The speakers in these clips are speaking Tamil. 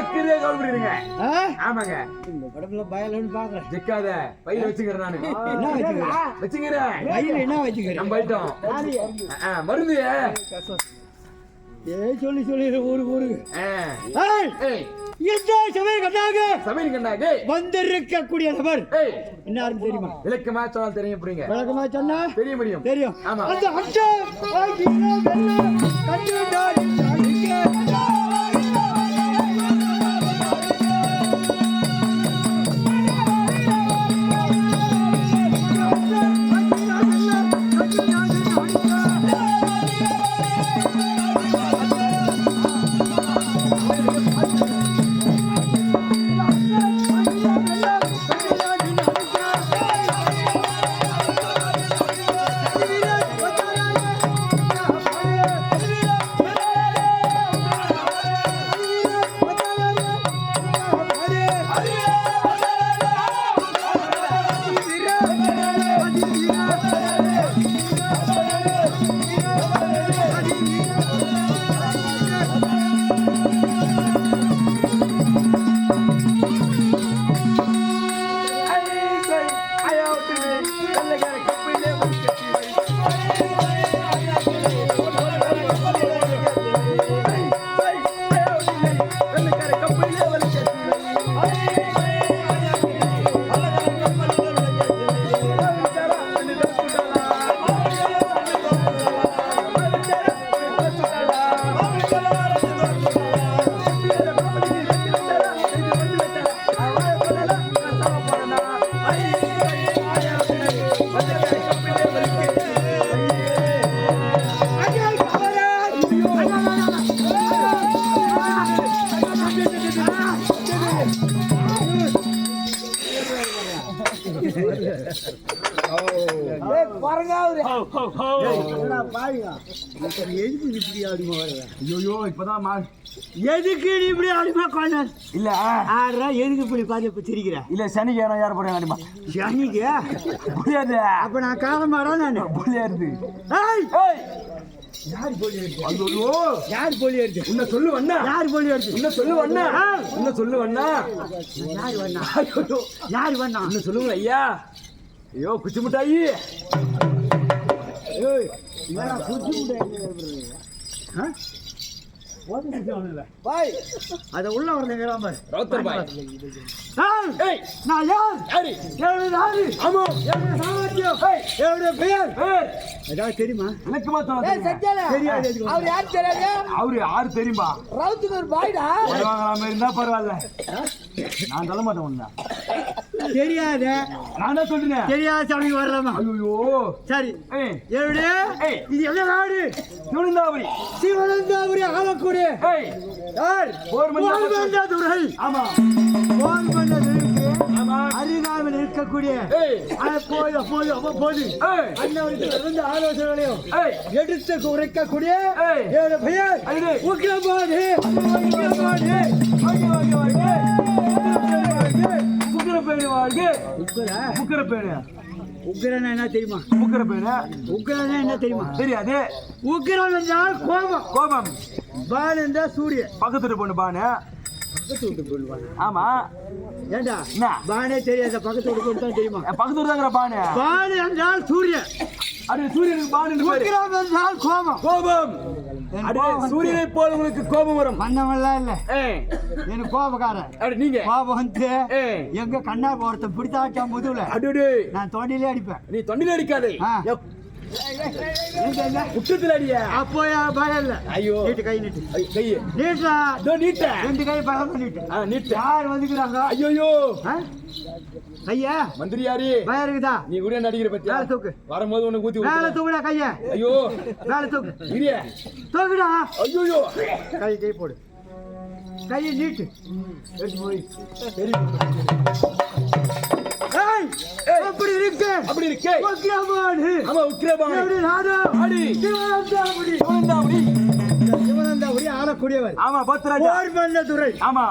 கவனிடுங்க ஆ? ஆமாங்க. இந்த படத்துல பயலன்னு பாக்குறேன். ஜிக்காத பையில வச்சுக்கிறேன் நானு. என்ன வச்சுக்கிற? வச்சுக்கிறேன். கையில என்ன வச்சுக்கிற? நம்ம போயிட்டோம். ஆ, மருந்து. ஏ சொல்லி சொல்லி ஊருக்கு ஊருக்கு இந்த சமயம் கண்டாக சமையல் கண்ணாக்கு. வந்திருக்கக்கூடிய நபர். ஏய். என்ன தெரியுமா? இலக்கமா சொன்னால் தெரியும் எப்படிங்க? விளக்கமா சொன்னா? தெரிய முடியும். தெரியும். ஆமா. அந்த அட்டை ஆகிய வெள்ளம் கண்டுடாடி தாளிக்க. ஐயோ இப்பதான் மா- எதுக்கு நீ இப்படி அடிமா கொண்டான் இல்ல ஆடுறா எதுக்கு இப்படி பார்த்து இப்ப சிரிக்கிற? இல்ல சனிக்கான யார் போடுங்க அடிமா சனிக்கு? புரியாது. அப்ப நான் காலமாடா நானு. புரியாது. யார் போலி ஐயோ யார் போலி எடுத்து உன்னை சொல்லு வண்ணா யார் போலி எடுத்து உன்னை சொல்லு வண்ணா உன்னை சொல்லு வண்ணா யார் வண்ணா? ஐயோ யார் வண்ணா? உன்னை சொல்லுங்க ஐயா. ஐயோ குச்சி மிட்டாயி. ஏய்? பாய். அத உள்ள வரதுங்கிறா பாரு ரவுத்தர் பாய். ஏய், ஏய். நான் யார்? யாரு? என்னுடைய நாடு. ஆமா. என்னுடைய சாமர்த்தியம். ஏய். என்னுடைய பெயர். ஏய் ஏதாவது தெரியுமா? எனக்கு மாத்தம் தெரியாது எதுக்கு அவர் யார் தெரியாது? அவரு யாரு தெரியுமா? ரவுத்துக்கு ஒரு பாய்டா. வருவாங்களா இருந்தா பரவாயில்ல. நான் சொல்ல மாட்டேன் உன்ன. தெரியாத. நான் தான் சொல்றேன் தெரியாத சமைக்கு வரலாமா? ஐயோ சரி. என்னுடைய. இது என்ன நாடு? சிவனந்தாபுரி. சிவனந்தாபுரி ஏய் யார்? போர்மந்தா- போர்மந்தாதுரை ஆமா. போர்மந்தாதுரைக்கு ஆமா. அருகாமையில் இருக்கக்கூடிய அப்போது அவ்வப்போது ஏய் அண்ணவருக்கு தகுந்த ஆலோசனைகளையும் எடுத்து உரைக்கக்கூடிய ஏய். என்னுடைய பேரு உக்கிர பேரு உக்கிரன் என்ன தெரியுமா? முக்கர பேரு உக்கிரன் என்ன தெரியுமா? தெரியாது. உக்கிரம் என்றால் கோபம். கோபம். பான் என்றால் சூரியன். பக்கத்துல பொண்ணு பானு. பக்கத்து வீட்டு பொண்ணு ஆமா. ஏண்டா? என்ன? பானே தெரியாத பக்கத்து வீட்டு தான் தெரியுமா? என் பக்கத்துல தாங்கிற பானு. பான் என்றால் சூரியன். அது சூரியனுக்கு பானு என்றால் கோபம். கோபம். அடே சூரியனை போல உங்களுக்கு கோபம் வரும். மன்னவன்லாம் இல்ல. எனக்கு கோபக்காரன் அடி நீங்க. கோபம் வந்து எங்க கண்ணா ஒருத்தன் பிடித்தாச்சா முதுகுல. அடுடு நான் தொண்டிலே அடிப்பேன். நீ தொண்டில அடிக்காதே? குற்றத்துல அடிய. அப்போ பயம் இல்ல. ஐயோ. நீட்டு கை நீட்டு. கைய நீட்டா நீட்ட. ரெண்டு கை பயம் பண்ணிட்டு நீட்ட. யார் வந்துக்கிறாங்க ஐயோ ஆ? ஐயா மந்திரி யாரு பயம் இருக்குதா? நீ கூட நடிக்கிற பத்தியா? மேல தூக்கு. வரும்போது உனக்கு ஊத்தி விட்டுறேன். தூக்குடா கைய. ஐயோ. மேல தூக்கு. இரிய தூக்குடா. ஐயோ கை கை போடு. கையை நீட்டு. சரி. அப்படி இருக்கு. அப்படி இருக்கே. ஆமா உக்கிரபாணி எப்படி நாடு ஆடி சிவனந்தாபுரி சிவனந்தாபுரி சிவனந்தாபுரி ஆளக்கூடியவர். ஆமா பத்ராஜா. போர் பண்ண துறை ஆமா.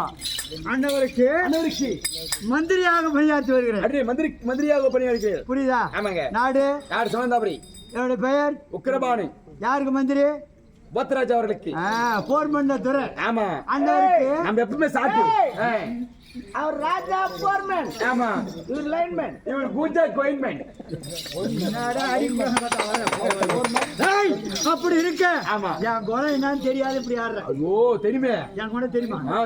அண்ணவருக்கு அண்ணவருக்கு மந்திரியாக பணியாற்றி வருகிறேன். மந்திரி மந்திரியாக பணியாற்றுகிறார் புரியுதா? ஆமாங்க. நாடு. யார் சிவனந்தாபுரி என்னுடைய பெயர்? உக்கிரபாணி. யாருக்கு மந்திரி? பத்ராஜா அவர்களுக்கு. போர் பண்ண துறை ஆமா. அண்ணவருக்கு நம்ம எப்பவுமே சாப்பிட்டு அவர் ராஜா போர்மேன் ஆமா. இவர் லைன்மேன் இவன் பூஜா கோயின்மெண்ட் ஏய், அப்படி இருக்க. ஆமா. என் குணம் என்னன்னு தெரியாது இப்படி ஆடுறேன் ஐயோ தெரியுமே. என் குணம் தெரியுமா? ஆ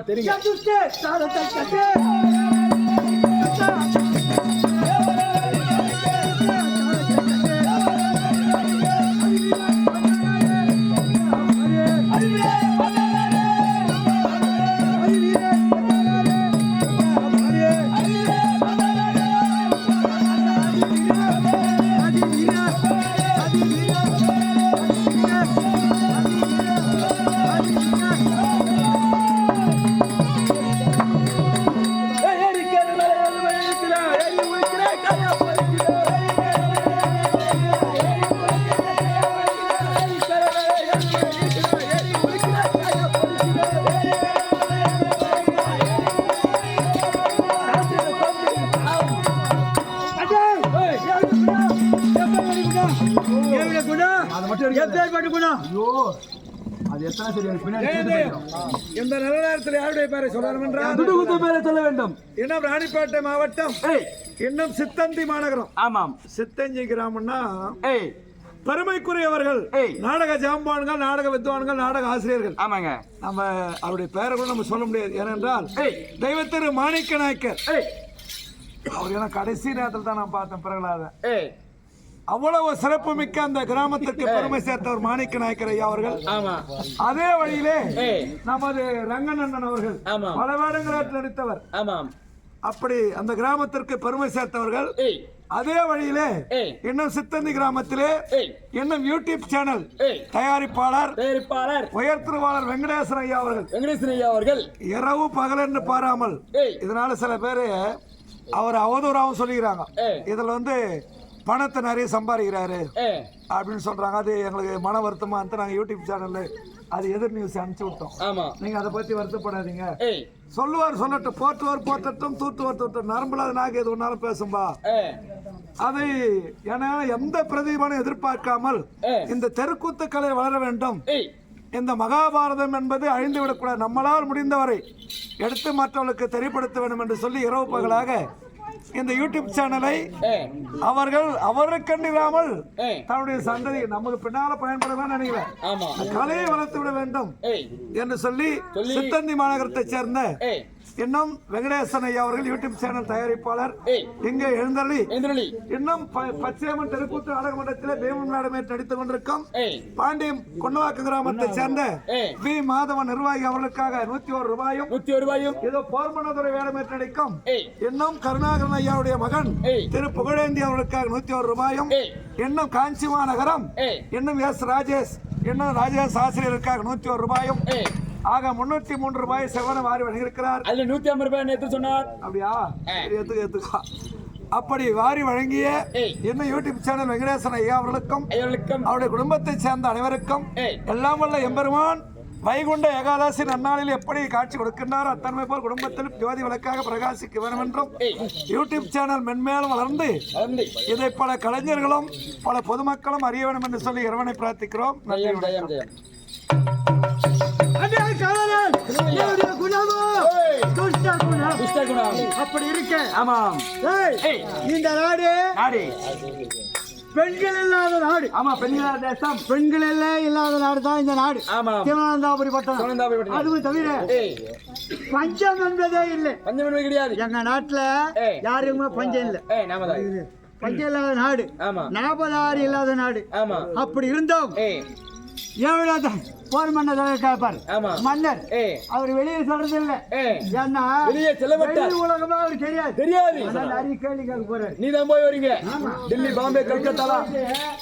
இந்த நல்ல நேரத்தில் யாருடைய பேரை சொல்லணும் என்றால் துடுகுத்து மேலே சொல்ல வேண்டும். இன்னும் ராணிப்பேட்டை மாவட்டம்? இன்னும் சித்தந்தி மாநகரம். ஆமாம். சித்தஞ்சி கிராமம்னா ஏய். பெருமைக்குரியவர்கள். நாடக ஜாம்பான்கள் நாடக வித்வான்கள் நாடக ஆசிரியர்கள். ஆமாங்க. நம்ம அவருடைய பெயரை கூட நம்ம சொல்ல முடியாது. ஏனென்றால் தெய்வத்திரு மாணிக்க நாயக்கர் அவர் ஏன்னா கடைசி நேரத்தில் தான் நான் பார்த்தேன் பிரகலாத ஏய். அவ்வளவு சிறப்பு மிக்க அந்த கிராமத்திற்கு பெருமை சேர்த்தவர் மாணிக்க நாயக்கர் ஐயா அவர்கள் அதே வழியிலே நமது ரங்கநந்தன் அவர்கள் பல வேடங்களாற்றில் நடித்தவர். அப்படி அந்த கிராமத்திற்கு பெருமை சேர்த்தவர்கள் அதே வழியிலே இன்னும் சித்தந்தி கிராமத்திலே இன்னும் யூடியூப் சேனல் தயாரிப்பாளர் தயாரிப்பாளர். உயர் திருவாளர் வெங்கடேசன் ஐயா அவர்கள். வெங்கடேசன் ஐயா அவர்கள். இரவு பகல் என்று பாராமல் இதனால சில பேர் அவர் அவதூறாகவும் சொல்லிக்கிறாங்க. இதுல வந்து பணத்தை நிறைய சம்பாதிக்கிறாரு. அப்படின்னு சொல்றாங்க. அது எங்களுக்கு மன வருத்தமா இருந்து நாங்க யூடியூப் சேனல்ல அது எதிர் நியூஸ் அனுப்பிச்சு விட்டோம். நீங்க அதை பத்தி வருத்தப்படாதீங்க. சொல்லுவார் சொல்லட்டும். போற்றுவார் போற்றட்டும் தூத்துவார் தூட்டும் நரம்புலாத நாக்கு எது ஒன்னாலும் பேசும்பா அதை ஏன்னா எந்த பிரதிபலனும் எதிர்பார்க்காமல் இந்த தெருக்கூத்து கலை வளர வேண்டும். இந்த மகாபாரதம் என்பது அழிந்து விடக்கூடாது நம்மளால் முடிந்தவரை எடுத்து மற்றவர்களுக்கு தெரியப்படுத்த வேண்டும் என்று சொல்லி இரவு பகலாக இந்த யூடியூப் சேனலை அவர்கள் அவருக்கண்டிராமல் ஏய் தன்னுடைய சந்ததி நமக்கு பின்னால பயன்படலாம் நினைக்கிறேன். கலையை வளர்த்து விட வேண்டும் என்று சொல்லி சித்தந்தி மாநகரத்தைச் சேர்ந்த இன்னும் வெங்கடேசன் ஐயா அவர்கள் யூடியூப் சேனல் தயாரிப்பாளர். இங்கே எழுந்தள்ளி இன்னும் ப- பச்சையம்மன் தெருக்கூத்து நாடக மன்றத்திலே பீமன் மேடமே நடித்துக் கொண்டிருக்கும். பாண்டியம் கொன்னவாக்கு கிராமத்தைச் சேர்ந்த வி. மாதவன் நிர்வாகி அவர்களுக்காக நூத்தி ஒரு ரூபாயும் நூத்தி ஒரு ரூபாயும் இதோ போர்மனதுரை வேடமேற்று நடிக்கும். இன்னும் கருணாகரன் ஐயாவுடைய மகன் திரு புகழேந்தி அவர்களுக்காக நூத்தி ஒரு ரூபாயும் இன்னும் காஞ்சி மாநகரம் இன்னும் எஸ். ராஜேஷ் இன்னும் ராஜேஷ் ஆசிரியருக்காக நூத்தி ஒரு ரூபாயும் ஆக முன்னூத்தி மூன்று ரூபாய் செவன வாரி வழங்கியிருக்கிறார். அதுல நூத்தி ஐம்பது ரூபாய் நேத்து சொன்னார். அப்படியா? ஏத்துக்க ஏத்துக்கா அப்படி வாரி வழங்கிய இன்னும் யூடியூப் சேனல் வெங்கடேசன் ஐயா அவர்களுக்கும் அவருடைய குடும்பத்தைச் சேர்ந்த அனைவருக்கும் எல்லாம் வல்ல எம்பெருமான் வைகுண்ட ஏகாதசி நன்னாளில் எப்படி காட்சி கொடுக்கின்றாரோ அத்தன்மை போல் குடும்பத்தில் ஜோதி விளக்காக பிரகாசிக்க வேண்டும் என்றும் யூடியூப் சேனல் மென்மேலும் வளர்ந்து வளர்ந்து. இதை பல கலைஞர்களும் பல பொதுமக்களும் அறிய வேண்டும் என்று சொல்லி இறைவனை பிரார்த்திக்கிறோம். நன்றி அப்படி இருக்க. ஆமாம். இந்த நாடு நாடி. பெண்கள் இல்லாத நாடு. ஆமா பெண்களா தேசம். பெண்கள் இல்லாத நாடு தான் இந்த நாடு. ஆமாம். சிவனாந்தாபுரி பட்டணம். அதுவும் தவிர பஞ்சம் என்பதே இல்லை. பஞ்சம் என்பது கிடையாது. எங்க நாட்டுல. யாருக்குமே பஞ்சம் இல்லை. நாம பஞ்சம் இல்லாத நாடு. ஆமா. நாற்பதாறு இல்லாத நாடு. ஆமா. அப்படி இருந்தோம். ஏழாத போர் மன்னர் கேட்பார். மன்னர் அவர் வெளியே சொல்றது இல்ல. ஏன்னா வெளியே செல்ல மாட்டார். வெளி உலகமா அவருக்கு தெரியாது. தெரியாது. நிறைய கேள்வி கேட்க போறாரு. நீ தான் போய் வரீங்க. டெல்லி பாம்பே கல்கத்தாலா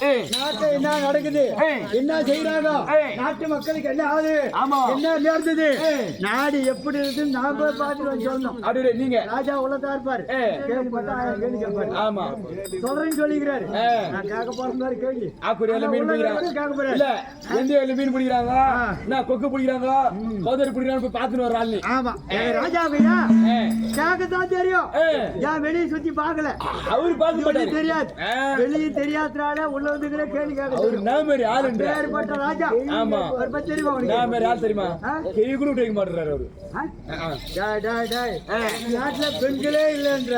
ஏ. நாட்டுல என்ன நடக்குது. என்ன செய்யறாங்க. நாட்டு மக்களுக்கு என்ன ஆகுது? ஆமா. என்ன நேர்ந்தது நாடு எப்படி இருக்குன்னு நாம போய் பார்த்துட்டு சொல்லணும். அப்படியே நீங்க. ராஜா உள்ளதா இருப்பாரு. ஏய். கேள்வி பார்த்தா ஆயிரம் கேள்வி கேட்பாரு. ஆமா. சொல்றேன்னு சொல்லிக்கிறாரு. நான் கேட்க போற மாதிரி கேள்வி ஆக்குரியால மீன் பிடிக்கிறாங்க. இல்ல எந்த வேலை மீன் பிடிக்கிறாங்க? என்ன கொக்கு பிடிக்கிறாங்க சோதரி பிடிக்கிறாங்க போய் பாத்துட்டு வர ஆளு ஆமா. ராஜாவையா ஏ. கேட்கத்தான் தெரியும். ஏன் வெளியே சுத்தி பார்க்கல. அவரு வெளியே மாட்டாரு தெரியாது. வெளியே தெரியாதனால உள்ள வந்துக்கிற கேள்வி கேட்க அவரு நான் மாதிரி ஆளுன்ற. பேர்பட்ட ராஜா. ஆமா. ஒரு பத்தி தெரியுமா உனக்கு? நான் மாதிரி ஆள் தெரியுமா? ஆ? கை கூட வைக்க மாட்டாரு அவரு. டேய், டேய், டேய். நாட்டுல பெண்களே இல்லைன்ற?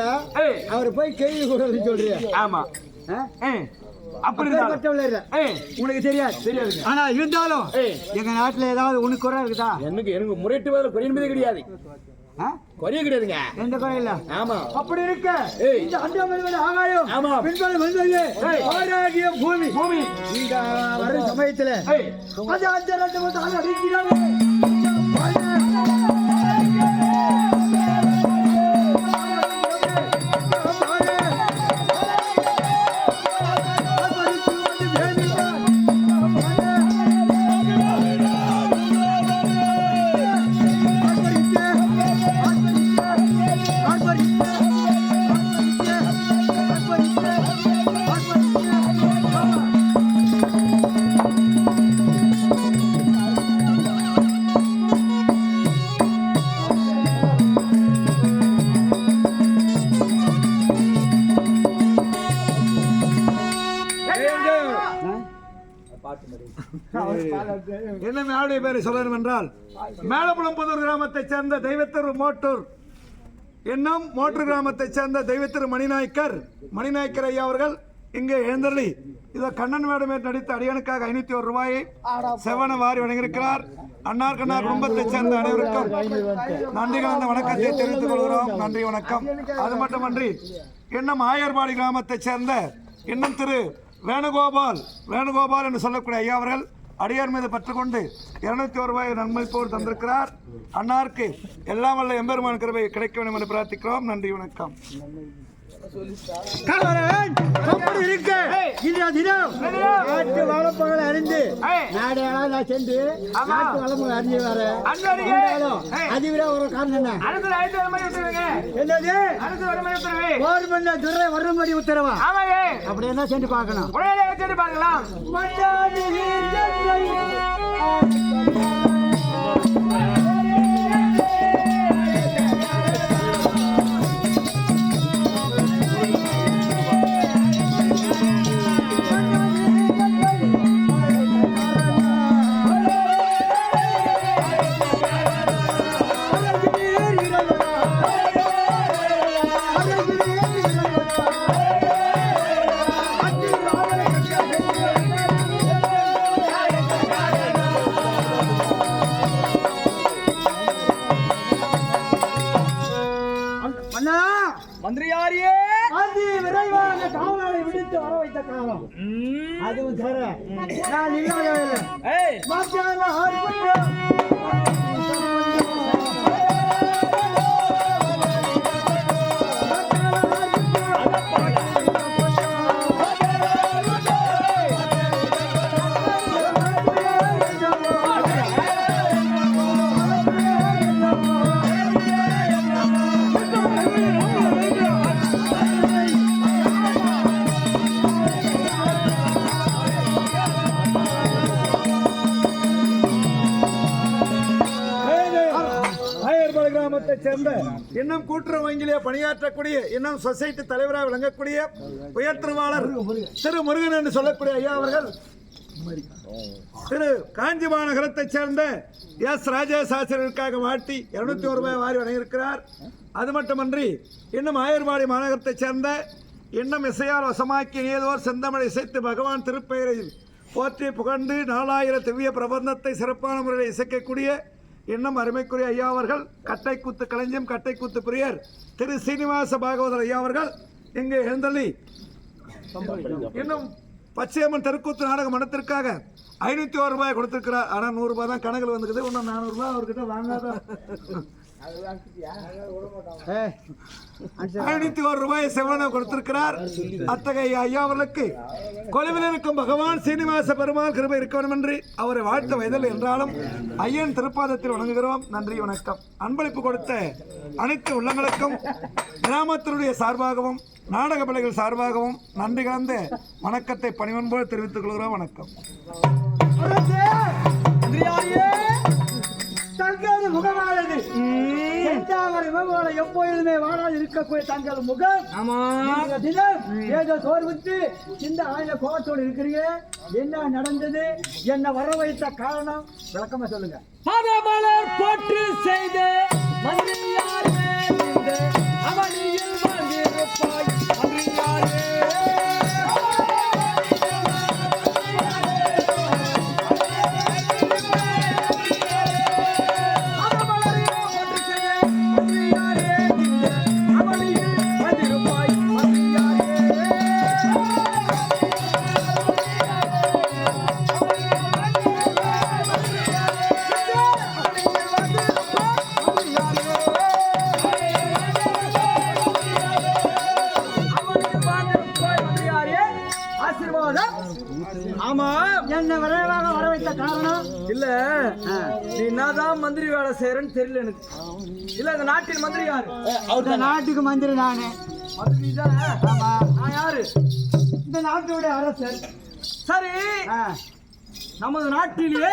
அவர் போய் கேள்வி கூட சொல்றியா? ஆமா. ஆ? அப்படி உனக்கு தெரியாது. தெரியாதுங்க ஆனா இருந்தாலும் எங்க நாட்டுல ஏதாவது உனக்கு குறை இருக்குதா? எனக்கு எனக்கு முறைட்டு பதில் குறை என்பதே கிடையாது? குறைய கிடையாதுங்க. எந்த குறை இல்ல ஆமா. அப்படி இருக்க. இந்த ஆகாயம் ஆமா. ஆராகிய பூமி. பூமி. இந்த வரும் சமயத்துல அந்த ரெண்டு மூணு ஆள் அடிக்கிறாங்க. என்ன மேடைய பேரை சொல்லணும் என்றால் மேலப்புலம் புதூர் கிராமத்தைச் சேர்ந்த தெய்வத்திரு மோட்டூர் என்னும் மோட்டூர் கிராமத்தைச் சேர்ந்த தெய்வத்திரு மணிநாயக்கர் மணிநாயக்கர் ஐயா அவர்கள் இங்கே எழுந்தருளி. இதோ கண்ணன் மேடமே நடித்த அடியனுக்காக ஐநூத்தி ஒரு ரூபாயை செவன வாரி வழங்கியிருக்கிறார். அன்னார் கண்ணார் குடும்பத்தைச் சேர்ந்த அனைவருக்கும் நன்றி கலந்த வணக்கத்தை தெரிவித்துக் கொள்கிறோம். நன்றி வணக்கம். அது மட்டுமன்றி இன்னும் ஆயர்பாடி கிராமத்தைச் சேர்ந்த இன்னும் திரு வேணுகோபால் வேணுகோபால் என்று சொல்லக்கூடிய ஐயா அவர்கள் அடியார் மீது பற்றுக்கொண்டு இருநூத்தி ஒரு ரூபாய் நன்மை போர் தந்திருக்கிறார். அன்னாருக்கு எல்லாம் வல்ல எம்பெருமான் கிருபை கிடைக்க வேண்டும் என்று பிரார்த்திக்கிறோம். நன்றி வணக்கம். காவலன், அப்படி இருக்க. இன்றைய தினம். நாட்டு வளப்பொருளை அறிந்து நாடையெல்லாம் நான் சென்று நாட்டு வளமுறை அறிஞ்சு வர. அதுவிட ஒரு காரணம் என்னது? கவர்மெண்ட் துறை வரும்படி உத்தரவா? அப்படி என்ன சென்று பார்க்கணும். வச்சுட்டு பார்க்கலாம் சர நான் இல்லாத வேலை இன்னும் கூட்டுறவு வங்கியிலே பணியாற்றக்கூடிய இன்னும் சொசைட்டி தலைவராக விளங்கக்கூடிய உயர்த்திருவாளர் திரு முருகன் என்று சொல்லக்கூடிய ஐயா அவர்கள். திரு காஞ்சி மாநகரத்தைச் சேர்ந்த எஸ் ராஜேஷ் ஆசிரியருக்காக வாட்டி இருநூத்தி ஒரு ரூபாய் வாரி வழங்கியிருக்கிறார். அது மட்டுமன்றி இன்னும் ஆயர்வாடி மாநகரத்தை சேர்ந்த இன்னும் இசையால் வசமாக்கி நீதோர் செந்தமிழ் இசைத்து பகவான் திருப்பெயரை போற்றி புகழ்ந்து நாலாயிரம் திவ்ய பிரபந்தத்தை சிறப்பான முறையில் இசைக்கக்கூடிய இன்னும் அருமைக்குரிய ஐயா அவர்கள் கட்டை கூத்து கலைஞம் கட்டை கூத்து பிரியர் திரு சீனிவாச பாகவதர் ஐயா அவர்கள் இங்கு எழுந்தள்ளி. இன்னும் பச்சையம்மன் தெருக்கூத்து நாடக மனத்திற்காக ஐநூற்றி ஒரு ரூபாய் கொடுத்துருக்கிறார். ஆனால் நூறுரூபா தான் கணக்கில் வந்துக்குது இன்னும் நானூறுரூபா அவர்கிட்ட வாங்காத ஏய், ஐநூத்தி ஒரு ரூபாய் செவன கொடுத்திருக்கிறார். அத்தகைய ஐயா அவர்களுக்கு கொலுவில் இருக்கும் பகவான் சீனிவாச பெருமாள் கிருபை இருக்க வேண்டும் என்று அவரை வாழ்த்த வயதில் என்றாலும் ஐயன் திருப்பாதத்தில் வணங்குகிறோம். நன்றி வணக்கம். அன்பளிப்பு கொடுத்த அனைத்து உள்ளங்களுக்கும் கிராமத்தினுடைய சார்பாகவும் நாடக பிள்ளைகள் சார்பாகவும் நன்றி கலந்த வணக்கத்தை பணிவன்போடு தெரிவித்துக் கொள்கிறோம். வணக்கம். தங்களது முகமானது. முகமான எப்பொழுதுமே வாழாது இருக்கக்கூடிய தங்கள் முகம். தினம் ஏதோ சோர்வுத்து இந்த ஆயுத கோபத்தோடு இருக்கிறீங்க என்ன நடந்தது என்ன வர வைத்த காரணம்? விளக்கமா சொல்லுங்க. பதமலர் போற்று செய்த மந்திரியார் அவனியில் வாழ்ந்திருப்பாய் நீ என்னதான் மந்திரி வேலை செய்யறன்னு தெரியல எனக்கு. இல்ல இந்த நாட்டின் மந்திரி யாரு? இந்த நாட்டுக்கு மந்திரி நானு. மந்திரி தானே? ஆமா. நான் யாரு? இந்த நாட்டுடைய அரசர். சரி. ஆ. நமது நாட்டிலேயே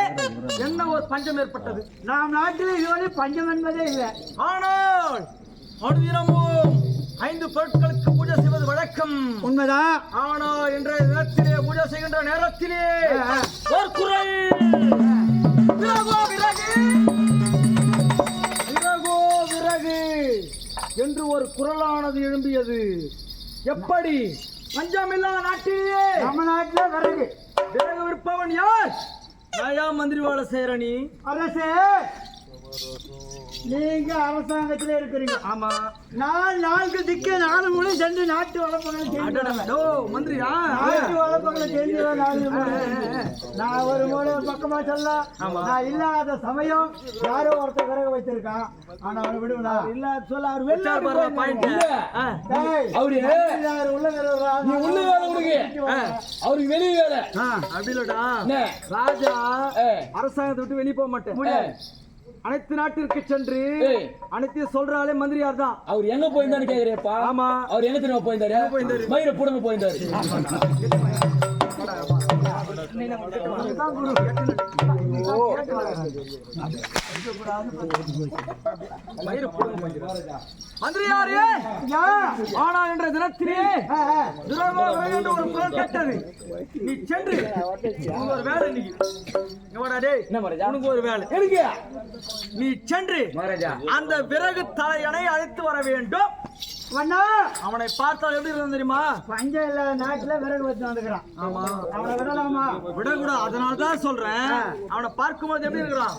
என்ன ஒரு பஞ்சம் ஏற்பட்டது? நாம் நாட்டில் இதுவரை பஞ்சம் என்பதே இல்லை. ஆனால் அனுதினமும் ஐந்து பொருட்களுக்கு பூஜை செய்வது வழக்கம். உண்மைதான் ஆனால் இன்றைய தினத்திலே பூஜை செய்கின்ற நேரத்திலே. ஒரு குரல். என்று ஒரு குரலானது எழும்பியது. எப்படி? பஞ்சமில்லா நாட்டிலேயே நம்ம நாட்டுல விறகு. விறகு விற்பவன் யார்? மந்திரி வேலை செய்யற நீ. அரசே. நீங்க அரசாங்கத்துல இருக்கிறீங்க. ஆமா. நான் நான்கு திக்கு நாலு மூணு சென்று நாட்டு வளர்ப்புகளை மந்திரியா நாட்டு வளர்ப்புகளை மூணு நான் ஒரு மூணு பக்கமா சொல்ல நான் இல்லாத சமயம் யாரோ ஒருத்தர் விறகு வச்சிருக்கான் ஆனா அவனை விடுவனா? இல்ல சொல்ல அவர். டேய், அவரு உள்ள? நீ உள்ள வேலை அவருக்கு வெளிய வேலை. அப்படி? ராஜா. அரசாங்கத்தை விட்டு வெளியே போக மாட்டேன். அனைத்து நாட்டிற்கு சென்று ஏய். அனைத்தையும் சொல்றாலே மந்திரியார் தான் அவர் எங்க போயிருந்தான்னு கேக்குறியப்பா? ஆமா. அவர் எங்க தெரியுமா போயிருந்தாரு? மயிர புடங்க போயிருந்தாரு. மந்திரியாரே! ஆனா என்ற தினத்திலே. துரோகம் என்று ஒரு குரல் கேட்டது. நீ சென்று ஒரு வேலை இன்னைக்கு. ஒரு வேலை. நீ சென்று அந்த விறகு தலையணை அழைத்து வர வேண்டும். வண்ணா, அவனை பார்த்தால் எப்படி இருக்கும் தெரியுமா? பஞ்சம் இல்லாத நாட்டுல விறகு வச்சு வந்துக்கிறான் ஆமா. அவனை விடலாமா? விடக்கூடாது அதனால தான் சொல்றேன். அவனை பார்க்கும்போது எப்படி இருக்கிறான்?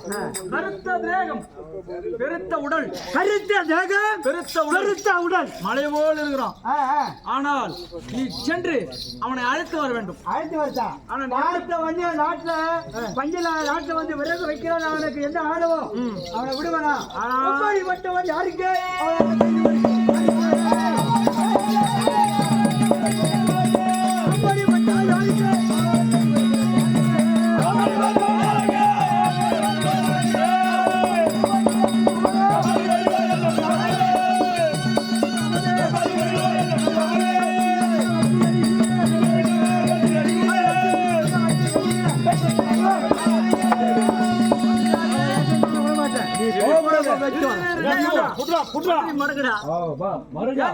கருத்த தேகம். பெருத்த உடல். கருத்த தேகம்? பெருத்த உடல். பெருத்த உடல். மலை போல் இருக்கிறான். ஆனால் நீ சென்று அவனை அழைத்து வர வேண்டும். அழைத்து வருதா? ஆனா நாட்டை வந்து நாட்டுல பஞ்சல நாட்டுல வந்து விறகு வைக்கிறான். அவனுக்கு என்ன ஆணவம்? அவனை விடுவனா? அப்படிப்பட்டவன் யாருக்கு?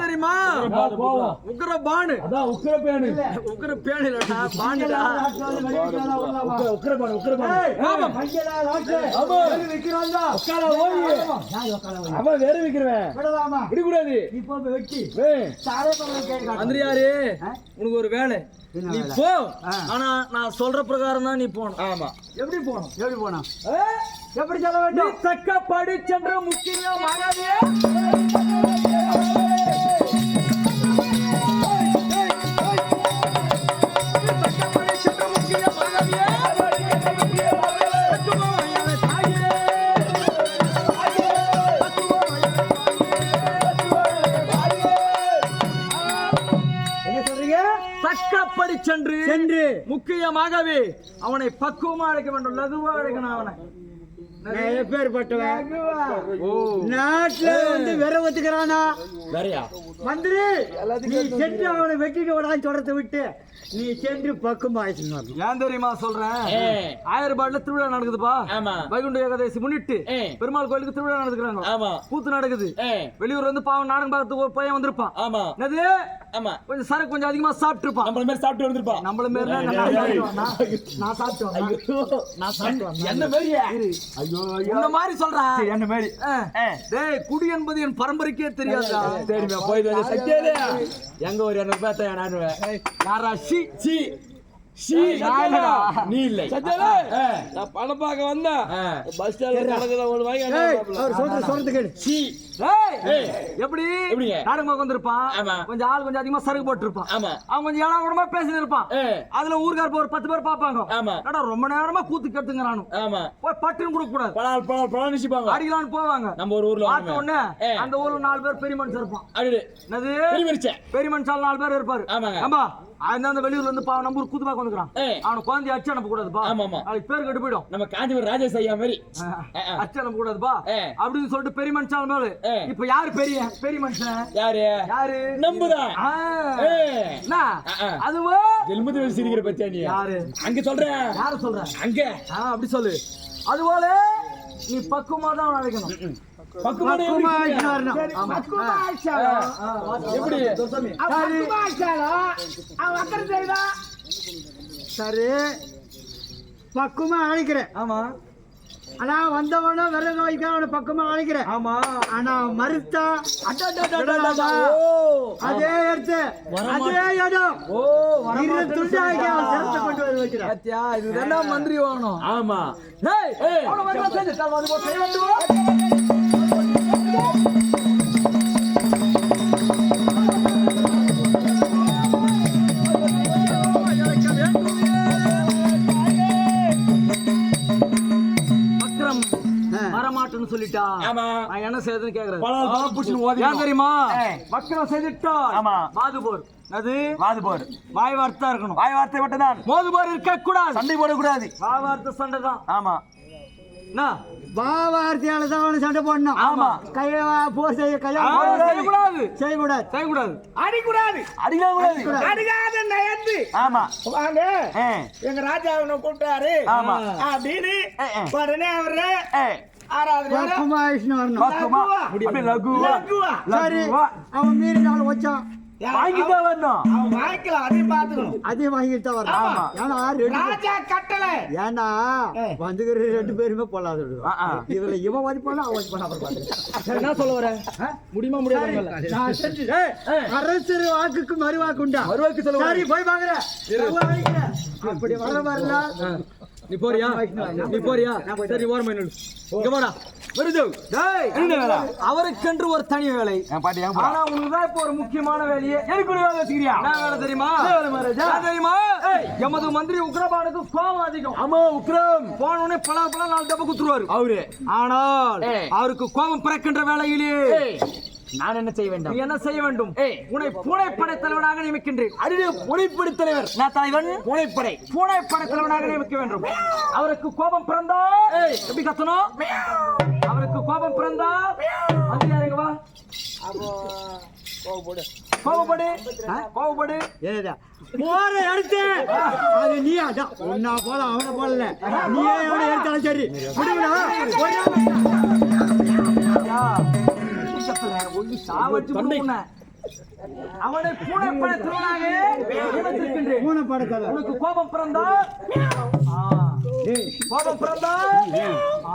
தெரியுமா உக்கிர பானு அதான் உக்கிர இல்லடா ஓடி? அவன் வேற விக்கிறவன். விடலாமா? இப்போ வெட்டி. சாரே. மந்திரியாரு உனக்கு ஒரு வேலை. நீ? போ. ஆனா நான் சொல்ற பிரகாரம் தான் நீ போகணும். ஆமா. எப்படி போகணும்? எப்படி போனா எப்படி சொல்ல நீ வேண்டும் தக்கப்படி சென்ற முக்கியம் மகாதே தக்கப்படி சென்ற முக்கிய மகாதே தக்கப்படி சென்று சென்று. முக்கியமாகவே அவனை பக்குவமா அழைக்க வேண்டும். லகுவா அழைக்கணும் அவனை. எப்பேற்பட்டவன்? நாட்டுல வந்து விரவத்துக்கிறானா வேறையா மந்திரி நீ சென்று அவனை வெட்டிட்டு விடான்னு சொல்றதை விட்டு நீ சென்று பக்கம் ஆயிடுச்சு ஏன் தெரியுமா சொல்றேன்? திருவிழா நடக்குதுப்பா. வைகுண்ட ஏகாதசி முன்னிட்டு. பெருமாள் கோயிலுக்கு திருவிழா நடக்குறாங்க ஆமா. கூத்து நடக்குது. ஏ. வெளியூர்ல இருந்து பாவம் நாடகம் பார்க்கறதுக்கு ஒரு பையன் வந்திருப்பான். ஆமா. என்னது? ஆமா கொஞ்சம் சரக்கு கொஞ்சம் அதிகமா சாப்பிட்டு இருப்பான் நம்மள மாதிரி சாப்பிட்டு வந்திருப்பா நம்மள மாரி தான் நான் சாப்பிட்டு. நான் சாப்பிட்டு. நான். என்ன மாதிரியா இந்த மாதிரி சொல்றா என்ன மாதிரி. டேய் குடி என்பது என் பரம்பரைக்கே தெரியாதா சரிமா போயிட்டு வந்து சத்தியாலே எங்க ஒரு ரூபாய் தான் நானுவேன் யாரா சி சி. நீ இல்லை. நான் பணம் பார்க்க வந்தேன். பஸ் ஸ்டாண்ட்ல கணக்குல ஒரு வாங்கி ஏய், அவர் சொல்ற சொல்றது கேளு. சி. எப்படி? எப்படிங்க? நாடகம் ஆமா. கொஞ்சம் ஆள் கொஞ்சம் அதிகமா சரக்கு போட்டு இருப்பான் ஆமா. அவன் கொஞ்சம் ஏழா கூடமா பேசிட்டு இருப்பான். அதுல ஊர்கார் ஒரு பத்து பேர் பாப்பாங்க ஆமா. என்னடா ரொம்ப நேரமா கூத்து கட்டுங்கிறானு ஆமா. போய் பட்டுன்னு கொடுக்க கூடாது பலால் பலால் பலால் நினைச்சுப்பாங்க. அடிக்கலான்னு போவாங்க. நம்ம ஒரு ஊர்ல பார்த்த உடனே. அந்த ஊர்ல நாலு பேர் பெரிய மனுஷன் இருப்பான். என்னது? பெரிய மனுஷன். பெரிய மனுஷால் நாலு பேர் இருப்பாரு. ஆமாங்க. ஆமா அந்த அந்த வெளியூர்ல இருந்து பாவம் நம்ம ஊர் கூத்து பார்க்க வந்துக்கிறான் அவனை குழந்தைய அச்சு அனுப்ப கூடாதுப்பா ஆமா, ஆமா. அதுக்கு பேர் கெட்டு போயிடும். நம்ம காஞ்சிபுரம் ராஜேஷ் ஐயா மாதிரி. அச்சு அனுப்ப கூடாதுப்பா ஏ. அப்படின்னு சொல்லிட்டு பெரிய மனுஷால் மேல. இப்ப யாரு பெரிய பெரிய மனுஷன்? யாரு? யாரு? நம்புதான். அதுவோ? எலும்புது சிரிக்கிற பத்தியா நீ? யாரு? அங்க சொல்றேன் யாரு சொல்ற? அங்க. அப்படி சொல்லு. அதுபோல நீ பக்குவமா தான் அவனை சரி பக்குவமா அழைக்கிறேன் ஆமா. ஆனா வந்தவன விரத வைக்க அவனை பக்கமா அழைக்கிறேன் ஆமா ஆனா மறுத்தா. அதே இடத்து அதே இடம் ஓ அவன். சேர்த்து கொண்டு வந்து வைக்கிறான் இதுதான்டா மந்திரி வாங்கணும் ஆமா. ஏய், ஏய். அவனை வரவா செஞ்சுட்டான், வரமாட்டேன்னு சொல்லிட்டா. ஆமா. நான் என்ன செய்யறதுன்னு கேக்குறேன் ஏன் தெரியுமா. வக்கரம் செய்துட்டா ஆமா. மாதுபோர் அது வாது போர் வாய் வார்த்தா இருக்கணும். வாய் வார்த்தை மட்டும்தான். மோதுபோர் இருக்க கூடாது சண்டை போடக்கூடாது. வாய் வார்த்தை சண்டை தான் ஆமா. என்ன பாவார்த்தியால தான் அவனை சண்டை போடணும். ஆமா. கைய போர் செய்ய கையா செய்யக்கூடாது. செய்யக்கூடாது. செய்யக்கூடாது. அடிக்கூடாது. அடிக்கலாம் கூடாது அடிக்காத நயந்து. ஆமா. வாங்க. எங்க ராஜா அவனை கூப்பிட்டாரு. ஆமா. அப்படின்னு. உடனே அவரு ஆறாவது வரணும். லகுவா. லகுவா. சரி லகுவா. அவன் மீறி நாள் வச்சான். வாங்கிதான் வரணும். அவன் வாங்கிக்கலாம் அதையும் பாத்துக்கணும் அதையும் வாங்கிட்டு தான் வரணும். ஆமா. ஏன்னா ரெண்டு ராஜா கட்டளை. ஏன்னா வந்துக்கிற ரெண்டு பேருமே ஆ. இதுல இவன் அவன் அப்புறம் பாத்துக்கலாம் என்ன சொல்ல வர? முடியுமா முடியாது நான் செஞ்சு அரசர் வாக்குக்கு மறுவாக்கு உண்டா? மறுவாக்கு சொல்ல சரி போய் பாக்குறேன் அப்படி வர வரல. நீ போறியா? நீ போறியா? சரி ஓரமா. இங்க போடா வருது? அவருக்கென்று ஒரு தனி வேலை. ஆனா உனக்கு தான் இப்போ ஒரு முக்கியமான வேலையே. எனக்கு வேலை வச்சுக்கிறியா? என்ன வேலை தெரியுமா? எமது மந்திரி உக்ரபானுக்கு கோபம் அதிகம். ஆமா உக்ரம். போன உடனே பல பல நாலு டப்ப குத்துருவாரு. அவரு. ஆனால். அவருக்கு கோபம் பிறக்கின்ற வேலையிலே. நான் என்ன செய்ய வேண்டாம்? என்ன செய்ய வேண்டும்? ஏய். உன்னை பூனைப்படை தலைவனாக நியமிக்கின்றேன். அடியே புனைப்படி தலைவர் நான் தலைவன்? புனைப்படை. பூனைப்படை தலைவனாக நியமிக்க வேண்டும். அவருக்கு கோபம் பிறந்தா? எப்படி கத்தணும்? அவருக்கு கோபம் பிறந்தா? அதிகாரிங்க வா. கோபப்படு. கோபப்படு. ஏதா போற எடுத்து அது நீ அதான் ஒன்னா போல அவனை போடல. எடுத்தாலும் சரி. விடுவிடா சாவடிச்சு. அவனை பூனைப்படை தலைவனாக நியமித்திருக்கின்றேன் பூனை உனக்கு கோபம் பிறந்தா? ஆ. கோபம் பிறந்தா? ஆ.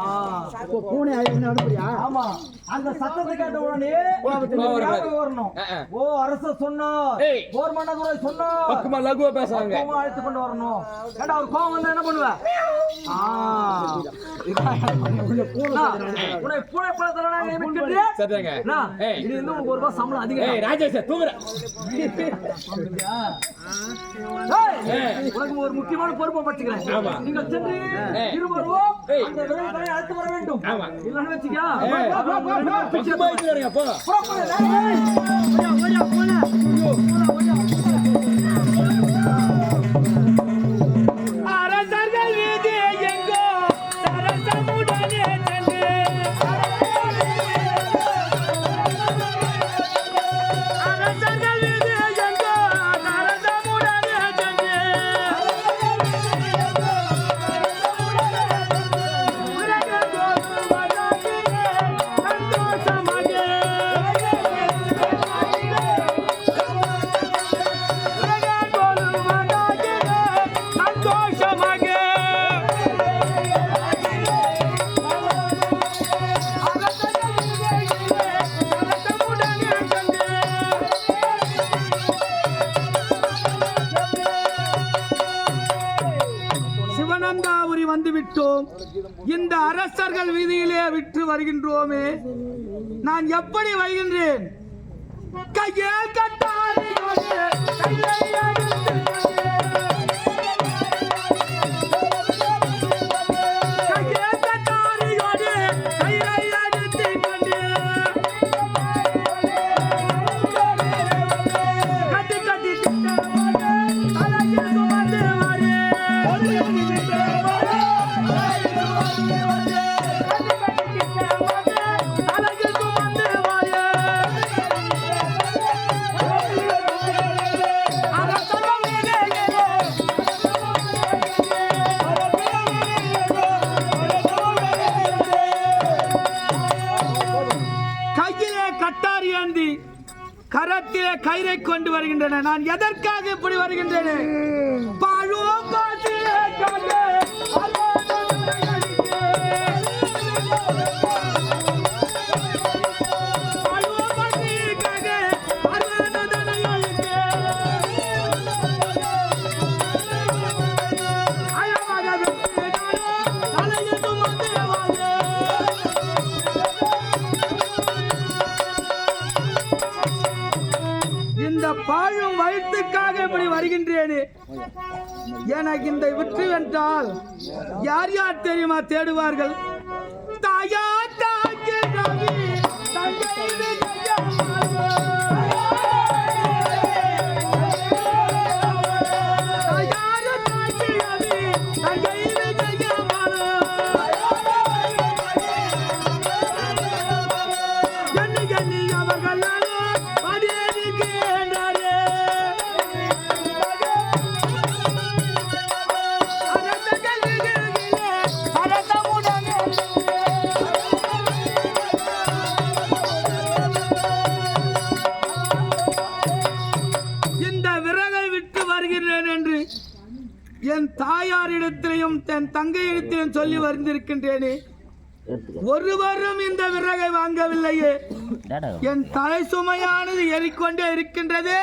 பூனை என்ன அனுப்புறியா ஆமா. அந்த சத்தத்தை கேட்ட உடனே கோபம் வரணும். ஓ அரச சொன்னார். போர் மன்னதுரை சொன்னார். பக்கமா லகுவா பேசுறாங்க. கோவம் அழைத்து கொண்டு வரணும். ஏண்டா அவர் கோவம் வந்தா என்ன பண்ணுவ? உன்னை பூனை பழத்தில் இது இன்னும் உனக்கு ஒரு ரூபாய் சம்பளம் அதிகம் ஏய் ராஜேஷ் தூங்குற உனக்கு ஒரு முக்கியமான பொறுப்பை பட்டுக்கிறேன் நீங்கள் சென்று இருவரும் அந்த அழைத்து வர வேண்டும் இல்லைன்னு வச்சுக்கா அரசர்கள் வீதியிலே விற்று வருகின்றோமே. நான் எப்படி வருகின்றேன்? கையில் கட்ட வருகின்றன நான் எதற்காக இப்படி வருகின்றேன்? பாழுவோம் பாசிலேக்காக எனக்கு இந்த விற்று வென்றால் யார் யார் தெரியுமா தேடுவார்கள் தாயா தாக்கி ரவி, தங்கை விஜயமாலோ. என் தங்கையிடத்திலும் சொல்லி வந்திருக்கின்றேனே ஒருவரும் இந்த விறகை வாங்கவில்லையே. என் தலை சுமையானது ஏறிக்கொண்டே இருக்கின்றதே.